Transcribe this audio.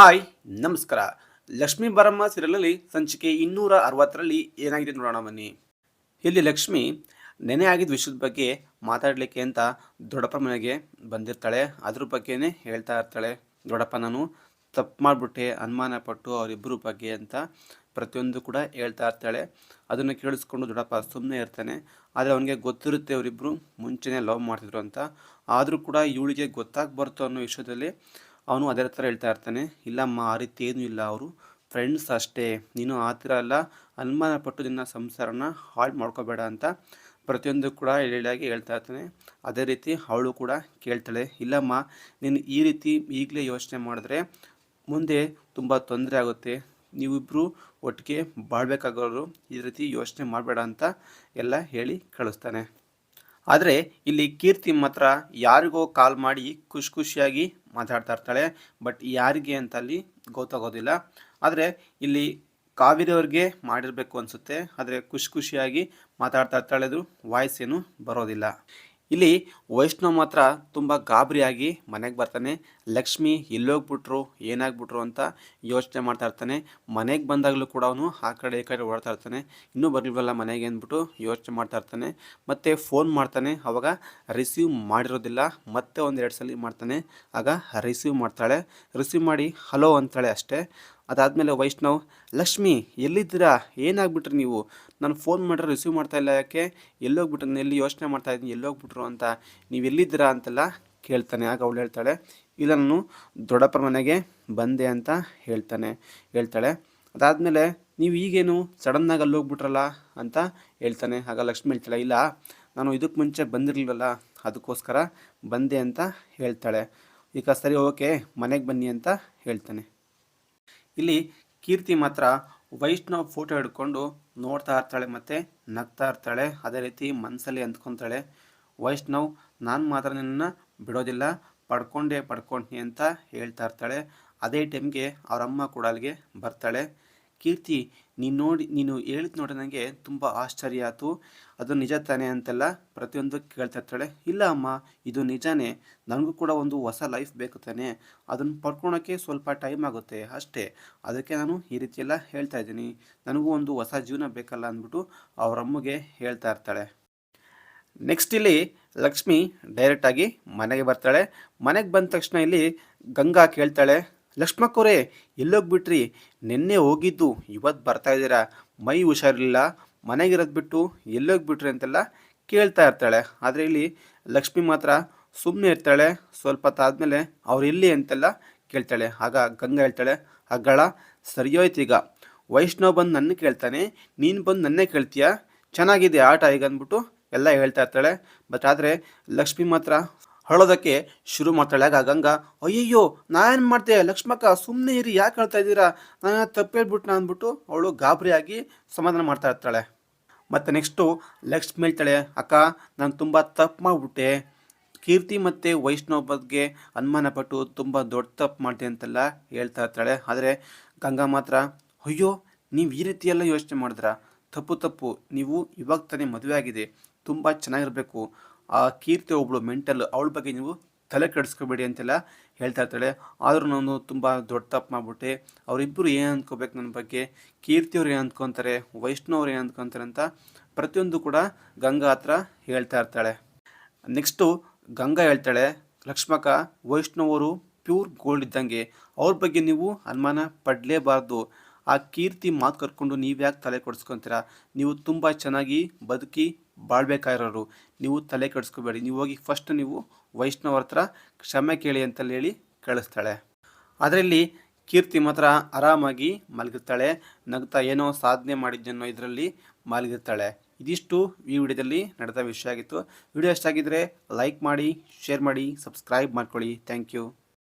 Hi, ನಮಸ್ಕಾರ. ಲಕ್ಷ್ಮಿ ಬರಮ್ಮ ಸೀರಿಯಲಲ್ಲಿ ಸಂಚಿಕೆ ಇನ್ನೂರ ಅರವತ್ತರಲ್ಲಿ ಏನಾಗಿದೆ ನೋಡೋಣ ಬನ್ನಿ. ಇಲ್ಲಿ ಲಕ್ಷ್ಮಿ ನೆನೆ ಆಗಿದ್ದ ವಿಷಯದ ಬಗ್ಗೆ ಮಾತಾಡಲಿಕ್ಕೆ ಅಂತ ದೊಡ್ಡಪ್ಪ ಮನೆಗೆ ಬಂದಿರ್ತಾಳೆ. ಅದ್ರ ಬಗ್ಗೆನೇ ಹೇಳ್ತಾ ಇರ್ತಾಳೆ. ದೊಡ್ಡಪ್ಪ, ನಾನು ತಪ್ಪು ಮಾಡಿಬಿಟ್ಟೆ, ಅನುಮಾನ ಪಟ್ಟು ಅವರಿಬ್ಬರ ಬಗ್ಗೆ ಅಂತ ಪ್ರತಿಯೊಂದು ಕೂಡ ಹೇಳ್ತಾ ಇರ್ತಾಳೆ. ಅದನ್ನು ಕೇಳಿಸ್ಕೊಂಡು ದೊಡ್ಡಪ್ಪ ಸುಮ್ಮನೆ ಇರ್ತಾನೆ. ಆದರೆ ಅವನಿಗೆ ಗೊತ್ತಿರುತ್ತೆ ಅವರಿಬ್ಬರು ಮುಂಚೆನೇ ಲವ್ ಮಾಡ್ತಿದ್ರು ಅಂತ. ಆದರೂ ಕೂಡ ಇವಳಿಗೆ ಗೊತ್ತಾಗ್ಬಾರ್ದು ಅನ್ನೋ ವಿಷಯದಲ್ಲಿ ಅವನು ಅದೇ ಥರ ಹೇಳ್ತಾ ಇರ್ತಾನೆ, ಇಲ್ಲಮ್ಮ, ಆ ರೀತಿ ಏನೂ ಇಲ್ಲ ಅವರು. ಫ್ರೆಂಡ್ಸ್ ಅಷ್ಟೇ. ನೀನು ಆ ಥರ ಅಲ್ಲ. ಅನುಮಾನ ಪಟ್ಟು ನಿನ್ನ ಸಂಸಾರನ ಹಾಳು ಮಾಡ್ಕೋಬೇಡ ಅಂತ ಪ್ರತಿಯೊಂದು ಕೂಡ ಹೇಳಿಯಾಗಿ ಹೇಳ್ತಾ ಇರ್ತಾನೆ. ಅದೇ ರೀತಿ ಅವಳು ಕೂಡ ಕೇಳ್ತಾಳೆ, ಇಲ್ಲಮ್ಮ, ನೀನು ಈ ರೀತಿ ಈಗಲೇ ಯೋಚನೆ ಮಾಡಿದ್ರೆ ಮುಂದೆ ತುಂಬ ತೊಂದರೆ ಆಗುತ್ತೆ. ನೀವಿಬ್ಬರು ಒಟ್ಟಿಗೆ ಬಾಳ್ಬೇಕಾಗೋರು ಈ ರೀತಿ ಯೋಚನೆ ಮಾಡಬೇಡ ಅಂತ ಎಲ್ಲ ಹೇಳಿ ಕಳಿಸ್ತಾನೆ. ಆದರೆ ಇಲ್ಲಿ ಕೀರ್ತಿ ಮಾತ್ರ ಯಾರಿಗೋ ಕಾಲ್ ಮಾಡಿ ಖುಷಿ ಖುಷಿಯಾಗಿ ಮಾತಾಡ್ತಾ ಇರ್ತಾಳೆ. ಬಟ್ ಯಾರಿಗೆ ಅಂತ ಅಲ್ಲಿ ಗೊತ್ತಾಗೋದಿಲ್ಲ. ಆದರೆ ಇಲ್ಲಿ ಕಾವೇರಿ ಅವ್ರಿಗೆ ಮಾಡಿರಬೇಕು ಅನಿಸುತ್ತೆ. ಆದರೆ ಖುಷಿ ಖುಷಿಯಾಗಿ ಮಾತಾಡ್ತಾ ಇರ್ತಾಳೆ ಅದು. ವಾಯ್ಸ್ ಏನು ಬರೋದಿಲ್ಲ. ಇಲ್ಲಿ ವೈಷ್ಣವ್ ಮಾತ್ರ ತುಂಬ ಗಾಬರಿಯಾಗಿ ಮನೆಗೆ ಬರ್ತಾನೆ. ಲಕ್ಷ್ಮಿ ಎಲ್ಲೋಗ್ಬಿಟ್ರು, ಏನಾಗ್ಬಿಟ್ರು ಅಂತ ಯೋಚನೆ ಮಾಡ್ತಾ ಇರ್ತಾನೆ. ಮನೆಗೆ ಬಂದಾಗಲೂ ಕೂಡ ಅವನು ಆ ಕಡೆ ಈ ಕಡೆ ಓಡ್ತಾ ಇರ್ತಾನೆ. ಇನ್ನೂ ಬರಲಿಲ್ವಲ್ಲ ಮನೆಗೆ ಅಂದ್ಬಿಟ್ಟು ಯೋಚನೆ ಮಾಡ್ತಾ ಇರ್ತಾನೆ. ಮತ್ತೆ ಫೋನ್ ಮಾಡ್ತಾನೆ. ಅವಾಗ ರಿಸೀವ್ ಮಾಡಿರೋದಿಲ್ಲ. ಮತ್ತೆ ಒಂದು ಎರಡು ಸಲ ಮಾಡ್ತಾನೆ. ಆಗ ರಿಸೀವ್ ಮಾಡ್ತಾಳೆ. ರಿಸೀವ್ ಮಾಡಿ ಹಲೋ ಅಂತಾಳೆ ಅಷ್ಟೇ. ಅದಾದಮೇಲೆ ವೈಷ್ಣವ್, ಲಕ್ಷ್ಮಿ, ಎಲ್ಲಿದ್ದೀರಾ? ಏನಾಗ್ಬಿಟ್ರಿ ನೀವು? ನಾನು ಫೋನ್ ಮಾಡಿದ್ರೆ ರಿಸೀವ್ ಮಾಡ್ತಾ ಇಲ್ಲ ಯಾಕೆ? ಎಲ್ಲೋಗ್ಬಿಟ್ರು ಎಲ್ಲಿ ಯೋಚನೆ ಮಾಡ್ತಾ ಇದ್ದೀನಿ, ಎಲ್ಲೋಗ್ಬಿಟ್ರು ಅಂತ. ನೀವು ಎಲ್ಲಿದ್ದೀರಾ ಅಂತೆಲ್ಲ ಕೇಳ್ತಾನೆ. ಆಗ ಅವಳು ಹೇಳ್ತಾಳೆ, ಇಲ್ಲ, ನಾನು ದೊಡ್ಡಪ್ಪರ ಮನೆಗೆ ಬಂದೆ ಅಂತ ಹೇಳ್ತಾನೆ, ಹೇಳ್ತಾಳೆ. ಅದಾದಮೇಲೆ, ನೀವು ಈಗೇನು ಸಡನ್ನಾಗಿ ಅಲ್ಲಿ ಹೋಗ್ಬಿಟ್ರಲ್ಲ ಅಂತ ಹೇಳ್ತಾನೆ. ಆಗ ಲಕ್ಷ್ಮಿ ಹೇಳ್ತಾಳೆ, ಇಲ್ಲ, ನಾನು ಇದಕ್ಕೆ ಮುಂಚೆ ಬಂದಿರಲಿಲ್ಲಲ್ಲ, ಅದಕ್ಕೋಸ್ಕರ ಬಂದೆ ಅಂತ ಹೇಳ್ತಾಳೆ. ಈಗ ಸರಿ, ಓಕೆ, ಮನೆಗೆ ಬನ್ನಿ ಅಂತ ಹೇಳ್ತಾನೆ. ಇಲ್ಲಿ ಕೀರ್ತಿ ಮಾತ್ರ ವೈಷ್ಣವ್ ಫೋಟೋ ಹಿಡ್ಕೊಂಡು ನೋಡ್ತಾ ಇರ್ತಾಳೆ ಮತ್ತು ನಗ್ತಾ ಇರ್ತಾಳೆ. ಅದೇ ರೀತಿ ಮನಸ್ಸಲ್ಲಿ ಅಂದ್ಕೊತಾಳೆ ವೈಷ್ಣವ್, ನಾನು ಮಾತ್ರ ನಿನ್ನ ಬಿಡೋದಿಲ್ಲ, ಪಡ್ಕೊಂಡೇ ಪಡ್ಕೊಂಡ್ನಿ ಅಂತ ಹೇಳ್ತಾ ಇರ್ತಾಳೆ. ಅದೇ ಟೈಮ್ಗೆ ಅವರಮ್ಮ ಕೂಡ ಅಲ್ಲಿಗೆ ಬರ್ತಾಳೆ. ಕೀರ್ತಿ, ನೀನು ನೋಡಿ, ನೀನು ಹೇಳಿದ್ ನೋಡಿ ನನಗೆ ತುಂಬ ಆಶ್ಚರ್ಯ ಆಯಿತು. ಅದು ನಿಜ ತಾನೇ ಅಂತೆಲ್ಲ ಪ್ರತಿಯೊಂದು ಕೇಳ್ತಾ ಇರ್ತಾಳೆ. ಇಲ್ಲ ಅಮ್ಮ, ಇದು ನಿಜಾನೇ. ನನಗೂ ಕೂಡ ಒಂದು ಹೊಸ ಲೈಫ್ ಬೇಕು ತಾನೇ. ಅದನ್ನು ಪಡ್ಕೊಳೋಕ್ಕೆ ಸ್ವಲ್ಪ ಟೈಮ್ ಆಗುತ್ತೆ, ಅಷ್ಟೇ. ಅದಕ್ಕೆ ನಾನು ಈ ರೀತಿ ಎಲ್ಲ ಹೇಳ್ತಾ ಇದ್ದೀನಿ. ನನಗೂ ಒಂದು ಹೊಸ ಜೀವನ ಬೇಕಲ್ಲ ಅಂದ್ಬಿಟ್ಟು ಅವರಮ್ಮಗೆ ಹೇಳ್ತಾ ಇರ್ತಾಳೆ. ನೆಕ್ಸ್ಟ್ ಇಲ್ಲಿ ಲಕ್ಷ್ಮಿ ಡೈರೆಕ್ಟಾಗಿ ಮನೆಗೆ ಬರ್ತಾಳೆ. ಮನೆಗೆ ಬಂದ ತಕ್ಷಣ ಇಲ್ಲಿ ಗಂಗಾ ಕೇಳ್ತಾಳೆ. ಲಕ್ಷ್ಮಕ್ಕವರೇ ಎಲ್ಲೋಗ್ಬಿಟ್ರಿ. ನಿನ್ನೆ ಹೋಗಿದ್ದು ಇವತ್ತು ಬರ್ತಾ ಇದ್ದೀರಾ? ಮೈ ಹುಷಾರಿಲ್ಲ ಮನೆಗಿರೋದು ಬಿಟ್ಟು ಎಲ್ಲೋಗ್ಬಿಟ್ರಿ ಅಂತೆಲ್ಲ ಕೇಳ್ತಾ ಇರ್ತಾಳೆ. ಆದರೆ ಇಲ್ಲಿ ಲಕ್ಷ್ಮಿ ಮಾತ್ರ ಸುಮ್ಮನೆ ಇರ್ತಾಳೆ. ಸ್ವಲ್ಪ ತಾದ್ಮೇಲೆ ಅವ್ರು ಎಲ್ಲಿ ಅಂತೆಲ್ಲ ಕೇಳ್ತಾಳೆ. ಆಗ ಗಂಗಾ ಹೇಳ್ತಾಳೆ ಅಗಳ ಸರಿಯೋಯ್ತು ಈಗ. ವೈಷ್ಣವ್ ಬಂದು ನನ್ನ ಕೇಳ್ತಾನೆ. ನೀನು ಬಂದು ನನ್ನೇ ಕೇಳ್ತೀಯ? ಚೆನ್ನಾಗಿದೆ ಆಟ ಈಗ ಅಂದ್ಬಿಟ್ಟು ಎಲ್ಲ ಹೇಳ್ತಾ ಇರ್ತಾಳೆ. ಬಟ್ ಆದರೆ ಲಕ್ಷ್ಮಿ ಮಾತ್ರ ಹೊಳೋದಕ್ಕೆ ಶುರು ಮಾಡ್ತಾಳೆ. ಆಗ ಗಂಗಾ, ಅಯ್ಯಯ್ಯೋ ನಾನೇನು ಮಾಡ್ದೆ? ಲಕ್ಷ್ಮಕ್ಕ ಸುಮ್ಮನೆ ಇರಿ, ಯಾಕೆ ಹೇಳ್ತಾ ಇದ್ದೀರಾ? ನಾನು ತಪ್ಪು ಹೇಳ್ಬಿಟ್ನ? ಅಂದ್ಬಿಟ್ಟು ಅವಳು ಗಾಬರಿಯಾಗಿ ಸಮಾಧಾನ ಮಾಡ್ತಾ ಇರ್ತಾಳೆ. ಮತ್ತು ನೆಕ್ಸ್ಟು ಲಕ್ಷ್ಮಿ ಹೇಳ್ತಾಳೆ, ಅಕ್ಕ, ನಾನು ತುಂಬ ತಪ್ಪು ಮಾಡಿಬಿಟ್ಟೆ. ಕೀರ್ತಿ ಮತ್ತು ವೈಷ್ಣವ ಬಗ್ಗೆ ಅನುಮಾನಪಟ್ಟು ತುಂಬ ದೊಡ್ಡ ತಪ್ಪು ಮಾಡಿದೆ ಅಂತೆಲ್ಲ ಹೇಳ್ತಾ ಇರ್ತಾಳೆ. ಆದರೆ ಗಂಗಾ ಮಾತ್ರ, ಅಯ್ಯೋ, ನೀವು ಈ ರೀತಿಯೆಲ್ಲ ಯೋಚನೆ ಮಾಡಿದ್ರ? ತಪ್ಪು ತಪ್ಪು. ನೀವು ಇವಾಗ ತಾನೇ ಮದುವೆ ಆಗಿದೆ. ತುಂಬ ಚೆನ್ನಾಗಿರಬೇಕು. ಆ ಕೀರ್ತಿ ಒಬ್ಬಳು ಮೆಂಟಲ್ ಅವಳ ಬಗ್ಗೆ ನೀವು ತಲೆ ಕೆಡಿಸ್ಕೋಬೇಡಿ ಅಂತೆಲ್ಲ ಹೇಳ್ತಾ ಇರ್ತಾಳೆ. ಆದರೂ ನಾನು ತುಂಬ ದೊಡ್ಡ ತಪ್ಪು ಮಾಡಿಬಿಟ್ಟೆ. ಅವರಿಬ್ಬರು ಏನು ಅಂದ್ಕೋಬೇಕು ನನ್ನ ಬಗ್ಗೆ? ಕೀರ್ತಿಯವ್ರು ಏನು ಅಂದ್ಕೊತಾರೆ ವೈಷ್ಣವ್ರು ಏನು ಅಂದ್ಕೊತಾರೆ ಅಂತ ಪ್ರತಿಯೊಂದು ಕೂಡ ಗಂಗಾ ಹತ್ರ ಹೇಳ್ತಾ ಇರ್ತಾಳೆ. ನೆಕ್ಸ್ಟು ಗಂಗಾ ಹೇಳ್ತಾಳೆ ಲಕ್ಷ್ಮಕ ವೈಷ್ಣವರು ಪ್ಯೂರ್ ಗೋಲ್ಡ್ ಇದ್ದಂಗೆ, ಅವ್ರ ಬಗ್ಗೆ ನೀವು ಅನುಮಾನ ಪಡಲೇಬಾರ್ದು. ಆ ಕೀರ್ತಿ ಮಾತು ಕರ್ಕೊಂಡು ನೀವು ಯಾಕೆ ತಲೆ ಕೊಡಿಸ್ಕೊತೀರಾ? ನೀವು ತುಂಬ ಚೆನ್ನಾಗಿ ಬದುಕಿ ಬಾಳ್ಬೇಕಾಗಿರೋರು ನೀವು ತಲೆ ಕೆಡಿಸ್ಕೋಬೇಡಿ. ನೀವು ಹೋಗಿ ಫಸ್ಟ್ ನೀವು ವೈಷ್ಣವ್ರ ಹತ್ರ ಕ್ಷಮೆ ಕೇಳಿ ಅಂತಲ್ಲಿ ಹೇಳಿ ಕಳಿಸ್ತಾಳೆ. ಅದರಲ್ಲಿ ಕೀರ್ತಿ ಮಾತ್ರ ಆರಾಮಾಗಿ ಮಲಗಿರ್ತಾಳೆ. ನಗ್ತಾ ಏನೋ ಸಾಧನೆ ಮಾಡಿದ್ದನ್ನೋ ಇದರಲ್ಲಿ ಮಲಗಿರ್ತಾಳೆ. ಇದಿಷ್ಟು ಈ ವಿಡಿಯೋದಲ್ಲಿ ನಡೆದ ವಿಷಯ ಆಗಿತ್ತು. ವಿಡಿಯೋ ಎಷ್ಟಾಗಿದ್ದರೆ ಲೈಕ್ ಮಾಡಿ ಶೇರ್ ಮಾಡಿ ಸಬ್ಸ್ಕ್ರೈಬ್ ಮಾಡ್ಕೊಳ್ಳಿ. Thank you